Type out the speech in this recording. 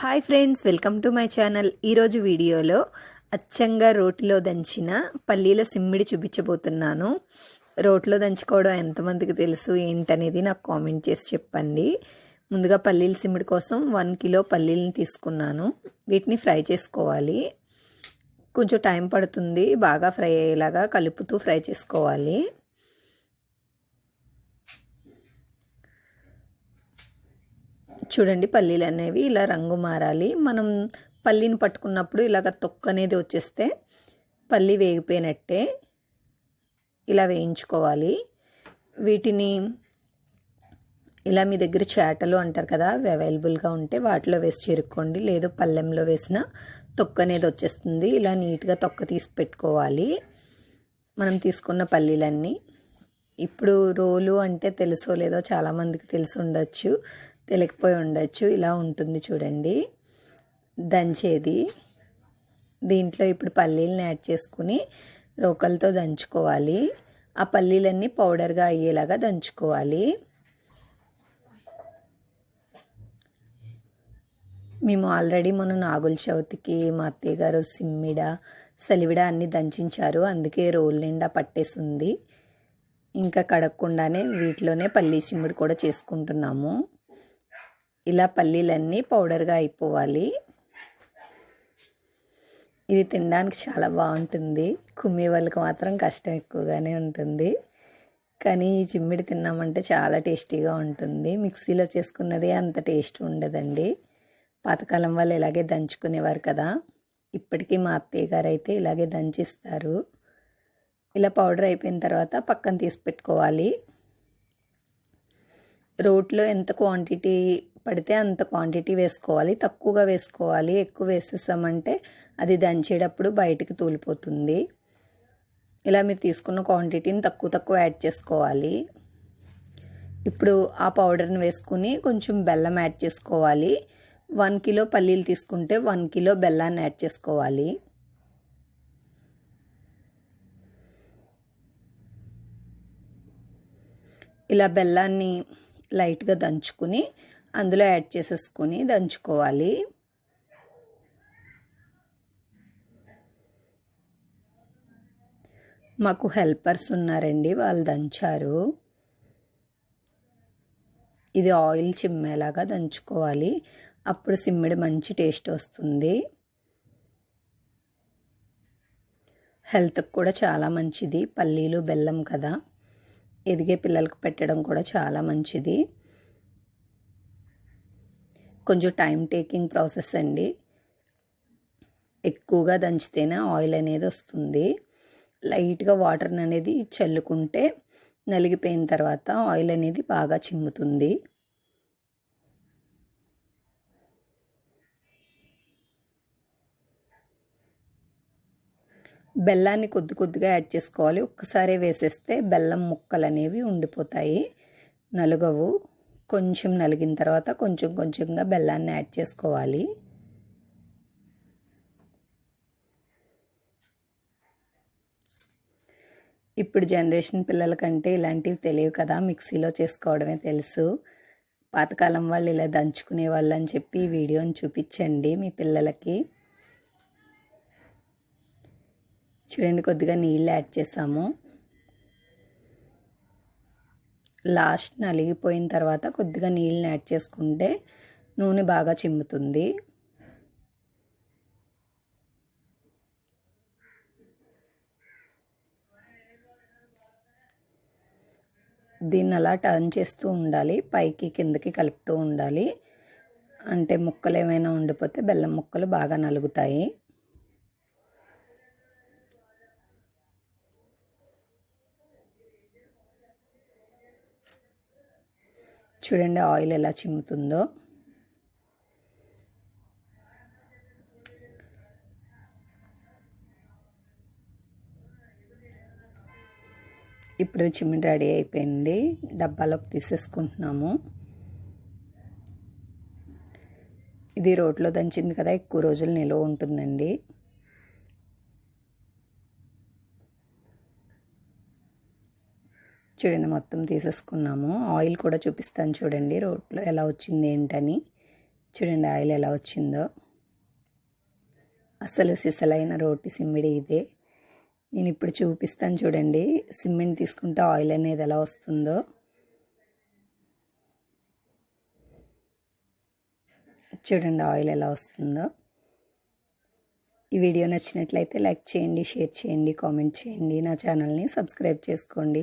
Hi friends welcome to my channel. ఈరోజు వీడియోలో అచ్చంగా రోటిలో దంచిన పల్లీల సిమ్మిడి చూపించబోతున్నాను. రోట్లో దంచుకోవడం ఎంతమందికి తెలుసు ఏంటనేది నాకు కామెంట్ చేసి చెప్పండి. ముందుగా పల్లీల సిమ్మిడి కోసం వన్ కిలో పల్లీలను తీసుకున్నాను. వీటిని ఫ్రై చేసుకోవాలి. కొంచెం టైం పడుతుంది బాగా ఫ్రై అయ్యేలాగా కలుపుతూ ఫ్రై చేసుకోవాలి. చూడండి పల్లీలు అనేవి ఇలా రంగు మారాలి. మనం పల్లీని పట్టుకున్నప్పుడు ఇలాగ తొక్క అనేది వచ్చేస్తే పల్లి వేగిపోయినట్టే ఇలా వేయించుకోవాలి. వీటిని ఇలా మీ దగ్గర చేటలు అంటారు కదా అవి అవైలబుల్గా ఉంటే వాటిలో వేసి చిరుక్కోండి. లేదు పల్లెంలో వేసిన తొక్క అనేది వచ్చేస్తుంది. ఇలా నీట్గా తొక్క తీసి పెట్టుకోవాలి. మనం తీసుకున్న పల్లీలన్నీ. ఇప్పుడు రోలు అంటే తెలుసో లేదో చాలామందికి తెలిసి ఉండొచ్చు. తెలియకపోయి ఉండొచ్చు. ఇలా ఉంటుంది చూడండి. దంచేది. దీంట్లో ఇప్పుడు పల్లీలను యాడ్ చేసుకుని రోకలతో దంచుకోవాలి. ఆ పల్లీలన్నీ పౌడర్గా అయ్యేలాగా దంచుకోవాలి. మేము ఆల్రెడీ మన నాగుల చవితికి మా అత్తయ్య గారు సిమ్మిడ సలివిడ అన్నీ దంచించారు. అందుకే రోల్ నిండా పట్టేసింది. ఇంకా కడగకుండానే వీటిలోనే పల్లీ చిమ్మిడి కూడా చేసుకుంటున్నాము. ఇలా పల్లీలన్నీ పౌడర్గా అయిపోవాలి. ఇది తినడానికి చాలా బాగుంటుంది. కుమ్మి వాళ్ళకి మాత్రం కష్టం ఎక్కువగానే ఉంటుంది. కానీ ఈ చిమ్మిడి తిన్నామంటే చాలా టేస్టీగా ఉంటుంది. మిక్సీలో చేసుకున్నదే అంత టేస్ట్ ఉండదండి. పాతకాలం వాళ్ళు ఇలాగే దంచుకునేవారు కదా. ఇప్పటికీ మా అత్తయ్య గారు అయితే ఇలాగే దంచిస్తారు. ఇలా పౌడర్ అయిపోయిన తర్వాత పక్కన తీసి పెట్టుకోవాలి. రోట్లో ఎంత క్వాంటిటీ పడితే అంత క్వాంటిటీ వేసుకోవాలి తక్కువగా వేసుకోవాలి ఎక్కువ వేసేసామంటే అది దంచేటప్పుడు బయటికి తూలిపోతుంది. ఇలా మీరు తీసుకున్న క్వాంటిటీని తక్కువ తక్కువ యాడ్ చేసుకోవాలి. ఇప్పుడు ఆ పౌడర్ని వేసుకుని కొంచెం బెల్లం యాడ్ చేసుకోవాలి. వన్ కిలో పల్లీలు తీసుకుంటే వన్ కిలో బెల్లాన్ని యాడ్ చేసుకోవాలి. ఇలా బెల్లాన్ని లైట్గా దంచుకుని అందులో యాడ్ చేసేసుకొని దంచుకోవాలి. మాకు హెల్పర్స్ ఉన్నారండి వాళ్ళు దంచారు. ఇది ఆయిల్ చిమ్మేలాగా దంచుకోవాలి. అప్పుడు సిమ్మిడి మంచి టేస్ట్ వస్తుంది. హెల్త్కి కూడా చాలా మంచిది. పల్లీలు బెల్లం కదా. ఎదిగే పిల్లలకు పెట్టడం కూడా చాలా మంచిది. కొంచెం టైం టేకింగ్ ప్రాసెస్ అండి. ఎక్కువగా దంచితేనే ఆయిల్ అనేది వస్తుంది. లైట్గా వాటర్ అనేది చల్లుకుంటే నలిగిపోయిన తర్వాత ఆయిల్ అనేది బాగా చిమ్ముతుంది. బెల్లాన్ని కొద్ది కొద్దిగా యాడ్ చేసుకోవాలి. ఒక్కసారి వేసేస్తే బెల్లం ముక్కలు అనేవి ఉండిపోతాయి. నలుగవు. కొంచెం నలిగిన తర్వాత కొంచెం కొంచెంగా బెల్లాన్ని యాడ్ చేసుకోవాలి. ఇప్పుడు జనరేషన్ పిల్లలకంటే ఇలాంటివి తెలియవు కదా మిక్సీలో చేసుకోవడమే తెలుసు. పాతకాలం వాళ్ళు ఇలా దంచుకునే వాళ్ళు అని చెప్పి ఈ వీడియోని చూపించండి మీ పిల్లలకి. చూడండి కొద్దిగా నీళ్ళు యాడ్ చేసాము. లాస్ట్ నలిగిపోయిన తర్వాత కొద్దిగా నీళ్ళని యాడ్ చేసుకుంటే నూనె బాగా చిమ్ముతుంది. దీన్ని అలా టర్న్ చేస్తూ ఉండాలి పైకి కిందకి కలుపుతూ ఉండాలి. అంటే ముక్కలు ఏమైనా ఉండిపోతే బెల్లం ముక్కలు బాగా నలుగుతాయి. చూడండి ఆయిల్ ఎలా చిమ్ముతుందో. ఇప్పుడు చిమ్మిడి రెడీ అయిపోయింది. డబ్బాలోకి తీసేసుకుంటున్నాము. ఇది రోట్లో దంచింది కదా ఎక్కువ రోజులు నిల్వ ఉంటుందండి. చూడండి మొత్తం తీసేసుకున్నాము. ఆయిల్ కూడా చూపిస్తాను చూడండి రోట్లో ఎలా వచ్చింది ఏంటని. చూడండి ఆయిల్ ఎలా వచ్చిందో. అసలు సిసలైన రోటి సిమ్మిడి ఇదే. నేను ఇప్పుడు చూపిస్తాను చూడండి సిమ్మిడి తీసుకుంటే ఆయిల్ అనేది ఎలా వస్తుందో. చూడండి ఆయిల్ ఎలా వస్తుందో. ఈ వీడియో నచ్చినట్లయితే లైక్ చేయండి షేర్ చేయండి కామెంట్ చేయండి. నా ఛానల్ని సబ్స్క్రైబ్ చేసుకోండి.